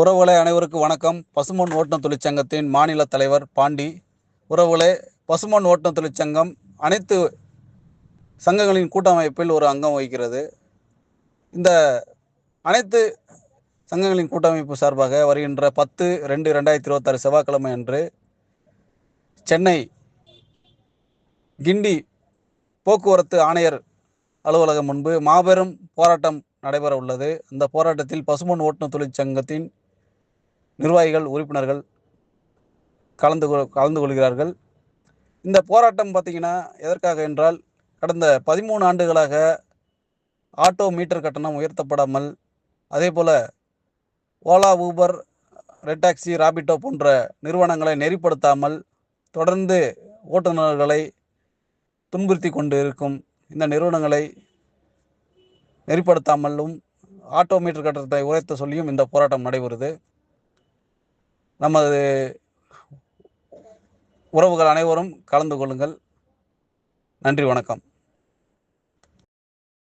உறவுகளே அனைவருக்கும் வணக்கம். பசுமொன் ஓட்டம் தொழிற்சங்கத்தின் மாநில தலைவர் பாண்டி. உறவுகளே பசுமொன் ஓட்டம் தொழிற்சங்கம் அனைத்து சங்கங்களின் கூட்டமைப்பில் ஒரு அங்கம் வகிக்கிறது. இந்த அனைத்து சங்கங்களின் கூட்டமைப்பு சார்பாக வருகின்ற பத்து ரெண்டு ரெண்டாயிரத்தி இருபத்தாறு செவ்வாய்க்கிழமை அன்று சென்னை கிண்டி போக்குவரத்து ஆணையர் அலுவலகம் முன்பு மாபெரும் போராட்டம் நடைபெற உள்ளது அந்த போராட்டத்தில் பசுமன் ஓட்டுநர் தொழிற்சங்கத்தின் நிர்வாகிகள் உறுப்பினர்கள் கலந்து கலந்து கொள்கிறார்கள். இந்த போராட்டம் பார்த்தீங்கன்னா எதற்காக என்றால் கடந்த பதிமூணு ஆண்டுகளாக ஆட்டோ மீட்டர் கட்டணம் உயர்த்தப்படாமல் அதே போல் Ola Uber Red Taxi Rapido போன்ற நிறுவனங்களை நெறிப்படுத்தாமல் தொடர்ந்து ஓட்டுநர்களை துன்புறுத்தி கொண்டு இருக்கும் இந்த நிறுவனங்களை நெறிப்படுத்தாமலும் ஆட்டோ மீட்டர் கட்டணத்தை உயர்த்த சொல்லியும் இந்த போராட்டம் நடைபெறுது. நமது உறவுகள் அனைவரும் கலந்து கொள்ளுங்கள். நன்றி வணக்கம்.